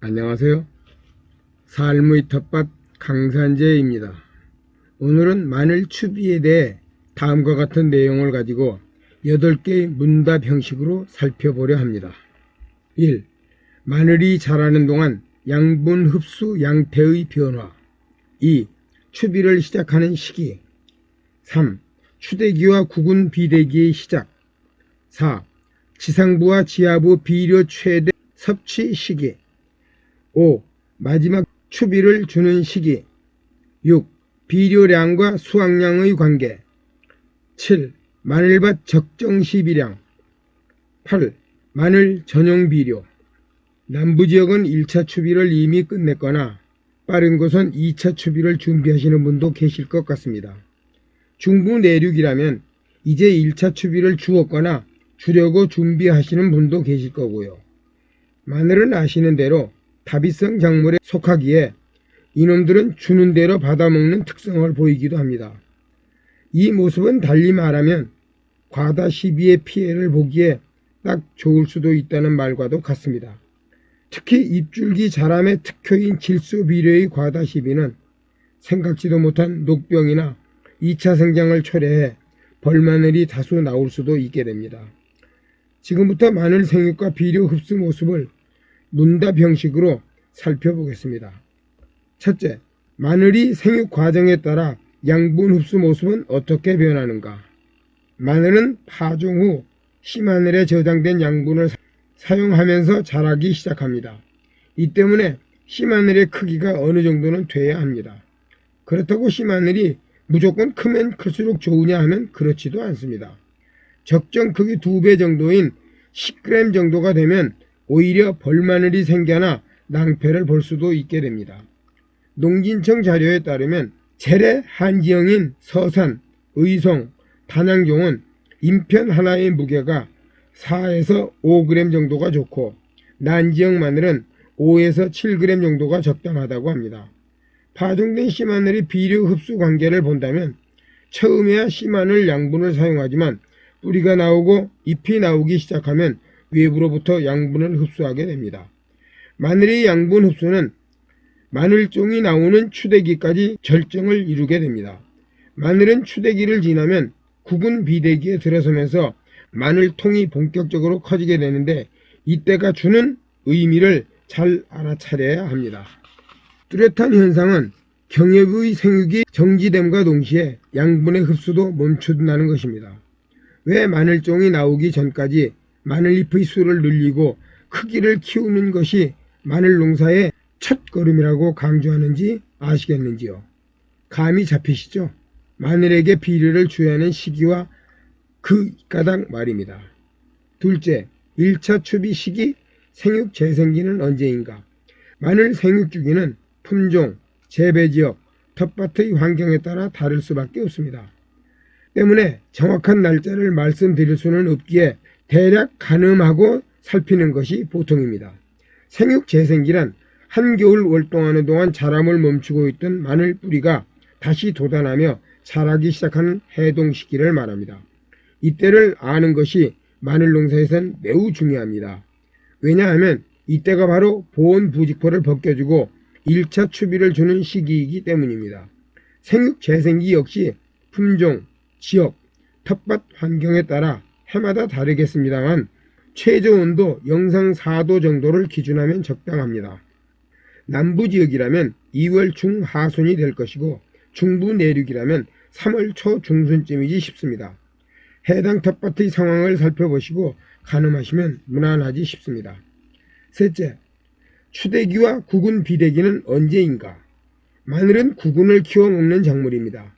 안녕하세요. 삶의 텃밭 강산재입니다. 오늘은 마늘 추비에 대해 다음과 같은 내용을 가지고 8개의 문답 형식으로 살펴보려 합니다. 1. 마늘이 자라는 동안 양분 흡수 양태의 변화 2. 추비를 시작하는 시기 3. 추대기와 구근 비대기의 시작 4. 지상부와 지하부 비료 최대 섭취 시기 5. 마지막 추비를 주는 시기 6. 비료량과 수확량의 관계 7. 마늘밭 적정 시비량 8. 마늘 전용 비료 남부지역은 1차 추비를 이미 끝냈거나 빠른 곳은 2차 추비를 준비하시는 분도 계실 것 같습니다. 중부 내륙이라면 이제 1차 추비를 주었거나 주려고 준비하시는 분도 계실 거고요. 마늘은 아시는 대로 다비성 작물에 속하기에 이놈들은 주는 대로 받아먹는 특성을 보이기도 합니다. 이 모습은 달리 말하면 과다 시비의 피해를 보기에 딱 좋을 수도 있다는 말과도 같습니다. 특히 입줄기 자람의 특효인 질소 비료의 과다 시비는 생각지도 못한 녹병이나 2차 생장을 초래해 벌마늘이 다수 나올 수도 있게 됩니다. 지금부터 마늘 생육과 비료 흡수 모습을 문답 형식으로 살펴보겠습니다. 첫째, 마늘이 생육 과정에 따라 양분 흡수 모습은 어떻게 변하는가? 마늘은 파종 후 씨마늘에 저장된 양분을 사용하면서 자라기 시작합니다. 이 때문에 씨마늘의 크기가 어느 정도는 돼야 합니다. 그렇다고 씨마늘이 무조건 크면 클수록 좋으냐 하면 그렇지도 않습니다. 적정 크기 2배 정도인 10g 정도가 되면 오히려 벌마늘이 생겨나 낭패를 볼 수도 있게 됩니다. 농진청 자료에 따르면 재래 한지형인 서산, 의성, 단양종은 인편 하나의 무게가 4에서 5g 정도가 좋고 난지형 마늘은 5에서 7g 정도가 적당하다고 합니다. 파종된 씨마늘의 비료 흡수 관계를 본다면 처음에야 씨마늘 양분을 사용하지만 뿌리가 나오고 잎이 나오기 시작하면 외부로부터 양분을 흡수하게 됩니다. 마늘의 양분 흡수는 마늘종이 나오는 추대기까지 절정을 이루게 됩니다. 마늘은 추대기를 지나면 구근 비대기에 들어서면서 마늘통이 본격적으로 커지게 되는데 이때가 주는 의미를 잘 알아차려야 합니다. 뚜렷한 현상은 경역의 생육이 정지됨과 동시에 양분의 흡수도 멈춘다는 것입니다. 왜 마늘종이 나오기 전까지 마늘잎의 수를 늘리고 크기를 키우는 것이 마늘 농사의 첫 걸음이라고 강조하는지 아시겠는지요? 감이 잡히시죠? 마늘에게 비료를 줘야 하는 시기와 그 가닥 말입니다. 둘째, 1차 추비 시기 생육 재생기는 언제인가? 마늘 생육 주기는 품종, 재배 지역, 텃밭의 환경에 따라 다를 수밖에 없습니다. 때문에 정확한 날짜를 말씀드릴 수는 없기에 대략 가늠하고 살피는 것이 보통입니다. 생육 재생기란 한겨울 월동하는 동안 자람을 멈추고 있던 마늘 뿌리가 다시 돋아나며 자라기 시작하는 해동 시기를 말합니다. 이때를 아는 것이 마늘 농사에선 매우 중요합니다. 왜냐하면 이때가 바로 보온 부직포를 벗겨주고 1차 추비를 주는 시기이기 때문입니다. 생육 재생기 역시 품종, 지역, 텃밭 환경에 따라 해마다 다르겠습니다만 최저 온도 영상 4도 정도를 기준하면 적당합니다. 남부 지역이라면 2월 중하순이 될 것이고 중부 내륙이라면 3월 초 중순쯤이지 싶습니다. 해당 텃밭의 상황을 살펴보시고 가늠하시면 무난하지 싶습니다. 셋째, 추대기와 구근 비대기는 언제인가? 마늘은 구근을 키워 먹는 작물입니다.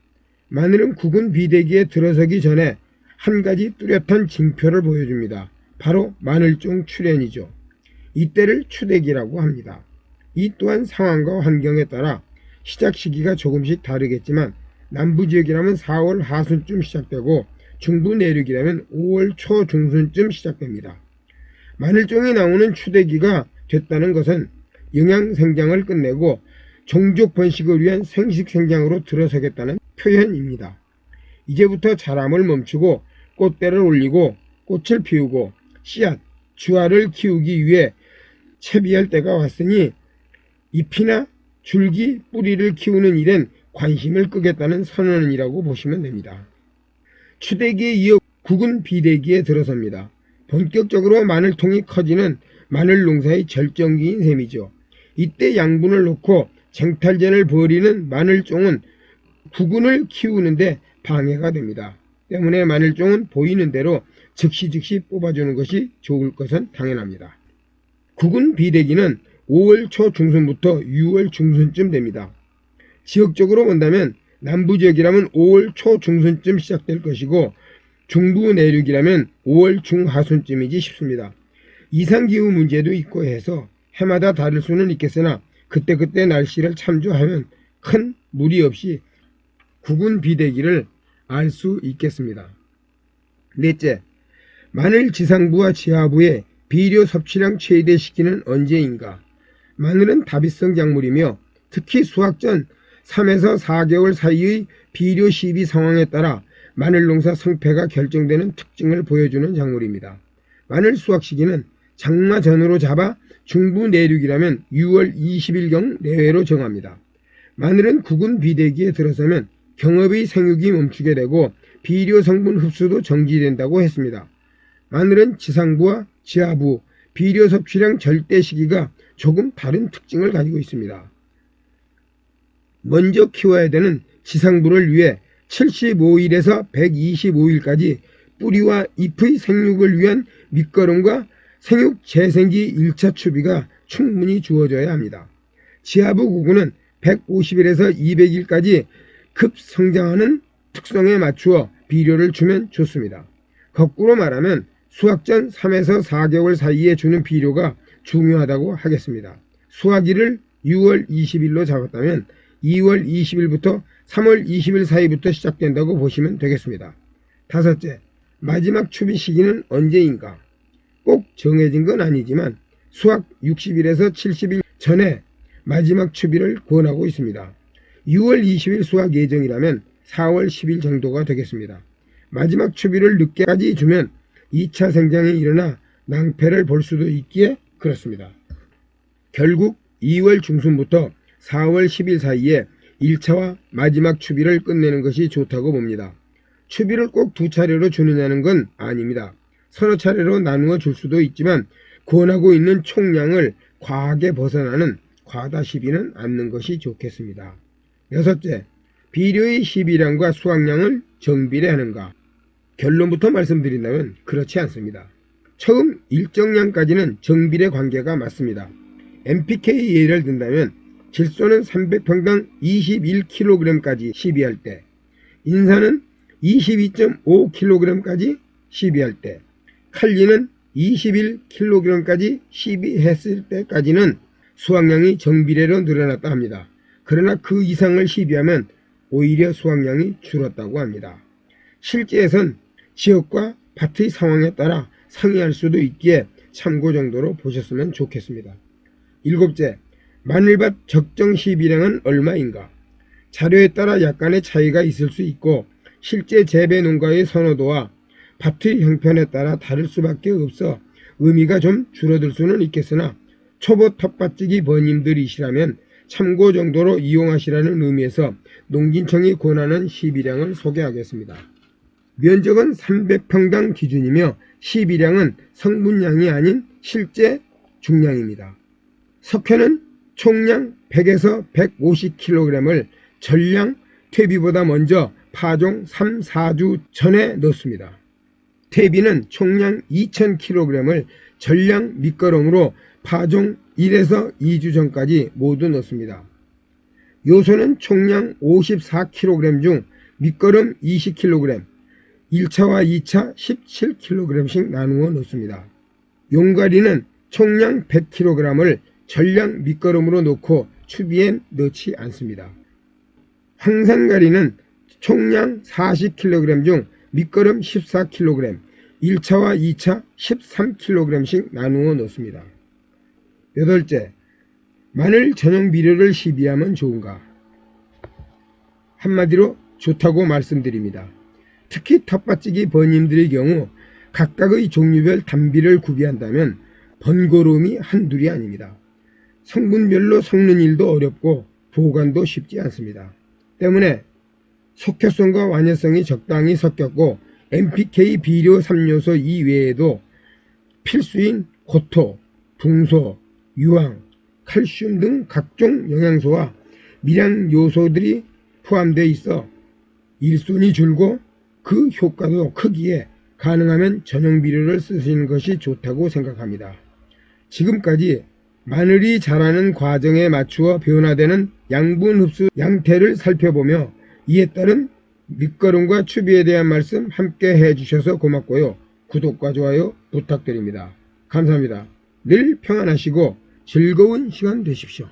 마늘은 구근 비대기에 들어서기 전에 한 가지 뚜렷한 징표를 보여줍니다. 바로 마늘종 출현이죠. 이때를 추대기라고 합니다. 이 또한 상황과 환경에 따라 시작 시기가 조금씩 다르겠지만 남부 지역이라면 4월 하순쯤 시작되고 중부 내륙이라면 5월 초 중순쯤 시작됩니다. 마늘종이 나오는 추대기가 됐다는 것은 영양 생장을 끝내고 종족 번식을 위한 생식 생장으로 들어서겠다는 표현입니다. 이제부터 자람을 멈추고 꽃대를 올리고 꽃을 피우고 씨앗, 주화를 키우기 위해 채비할 때가 왔으니 잎이나 줄기, 뿌리를 키우는 일엔 관심을 끄겠다는 선언이라고 보시면 됩니다. 추대기에 이어 국은 비대기에 들어섭니다. 본격적으로 마늘통이 커지는 마늘 농사의 절정기인 셈이죠. 이때 양분을 놓고 쟁탈전을 벌이는 마늘종은 구근을 키우는데 방해가 됩니다. 때문에 마늘 종은 보이는 대로 즉시 즉시 뽑아주는 것이 좋을 것은 당연합니다. 구근 비대기는 5월 초 중순부터 6월 중순쯤 됩니다. 지역적으로 본다면 남부 지역이라면 5월 초 중순쯤 시작될 것이고 중부 내륙이라면 5월 중하순쯤이지 싶습니다. 이상기후 문제도 있고 해서 해마다 다를 수는 있겠으나 그때그때 날씨를 참조하면 큰 무리 없이 구근 비대기를 알 수 있겠습니다. 넷째, 마늘 지상부와 지하부의 비료 섭취량 최대 시기는 언제인가? 마늘은 다비성 작물이며 특히 수확 전 3에서 4개월 사이의 비료 시비 상황에 따라 마늘 농사 성패가 결정되는 특징을 보여주는 작물입니다. 마늘 수확 시기는 장마 전으로 잡아 중부 내륙이라면 6월 20일경 내외로 정합니다. 마늘은 구근 비대기에 들어서면 경업의 생육이 멈추게 되고 비료 성분 흡수도 정지된다고 했습니다. 마늘은 지상부와 지하부, 비료 섭취량 절대 시기가 조금 다른 특징을 가지고 있습니다. 먼저 키워야 되는 지상부를 위해 75일에서 125일까지 뿌리와 잎의 생육을 위한 밑거름과 생육 재생기 1차 추비가 충분히 주어져야 합니다. 지하부 구구는 150일에서 200일까지 급성장하는 특성에 맞추어 비료를 주면 좋습니다. 거꾸로 말하면 수확 전 3에서 4개월 사이에 주는 비료가 중요하다고 하겠습니다. 수확일을 6월 20일로 잡았다면 2월 20일부터 3월 20일 사이부터 시작된다고 보시면 되겠습니다. 다섯째, 마지막 추비 시기는 언제인가? 꼭 정해진 건 아니지만 수확 60일에서 70일 전에 마지막 추비를 권하고 있습니다. 6월 20일 수확 예정이라면 4월 10일 정도가 되겠습니다. 마지막 추비를 늦게까지 주면 2차 생장이 일어나 낭패를 볼 수도 있기에 그렇습니다. 결국 2월 중순부터 4월 10일 사이에 1차와 마지막 추비를 끝내는 것이 좋다고 봅니다. 추비를 꼭 두 차례로 주느냐는 건 아닙니다. 서너 차례로 나누어 줄 수도 있지만 권하고 있는 총량을 과하게 벗어나는 과다 시비는 않는 것이 좋겠습니다. 여섯째, 비료의 시비량과 수확량을 정비례하는가? 결론부터 말씀드린다면 그렇지 않습니다. 처음 일정량까지는 정비례 관계가 맞습니다. NPK 예를 든다면 질소는 300평당 21kg까지 시비할 때, 인산은 22.5kg까지 시비할 때, 칼리는 21kg까지 시비했을 때까지는 수확량이 정비례로 늘어났다 합니다. 그러나 그 이상을 시비하면 오히려 수확량이 줄었다고 합니다. 실제에선 지역과 밭의 상황에 따라 상이할 수도 있기에 참고 정도로 보셨으면 좋겠습니다. 일곱째, 마늘밭 적정 시비량은 얼마인가? 자료에 따라 약간의 차이가 있을 수 있고 실제 재배 농가의 선호도와 밭의 형편에 따라 다를 수밖에 없어 의미가 좀 줄어들 수는 있겠으나 초보 텃밭지기 번님들이시라면 참고 정도로 이용하시라는 의미에서 농진청이 권하는 시비량을 소개하겠습니다. 면적은 300평당 기준이며 시비량은 성분량이 아닌 실제 중량입니다. 석회는 총량 100에서 150kg을 전량 퇴비보다 먼저 파종 3, 4주 전에 넣습니다. 퇴비는 총량 2000kg을 전량 밑거름으로 파종 1에서 2주 전까지 모두 넣습니다. 요소는 총량 54kg 중 밑거름 20kg, 1차와 2차 17kg씩 나누어 넣습니다. 용가리는 총량 100kg을 전량 밑거름으로 놓고 추비엔 넣지 않습니다. 황산가리는 총량 40kg 중 밑거름 14kg, 1차와 2차 13kg씩 나누어 넣습니다. 여덟째, 마늘 전용 비료를 시비하면 좋은가? 한마디로 좋다고 말씀드립니다. 특히 텃밭지기 번님들의 경우 각각의 종류별 단비를 구비한다면 번거로움이 한둘이 아닙니다. 성분별로 섞는 일도 어렵고 보관도 쉽지 않습니다. 때문에 속효성과 완효성이 적당히 섞였고 NPK 비료 3요소 이외에도 필수인 고토, 붕소, 유황, 칼슘 등 각종 영양소와 미량 요소들이 포함되어 있어 일손이 줄고 그 효과도 크기에 가능하면 전용 비료를 쓰시는 것이 좋다고 생각합니다. 지금까지 마늘이 자라는 과정에 맞추어 변화되는 양분 흡수 양태를 살펴보며 이에 따른 밑거름과 추비에 대한 말씀 함께 해주셔서 고맙고요. 구독과 좋아요 부탁드립니다. 감사합니다. 늘 평안하시고 즐거운 시간 되십시오.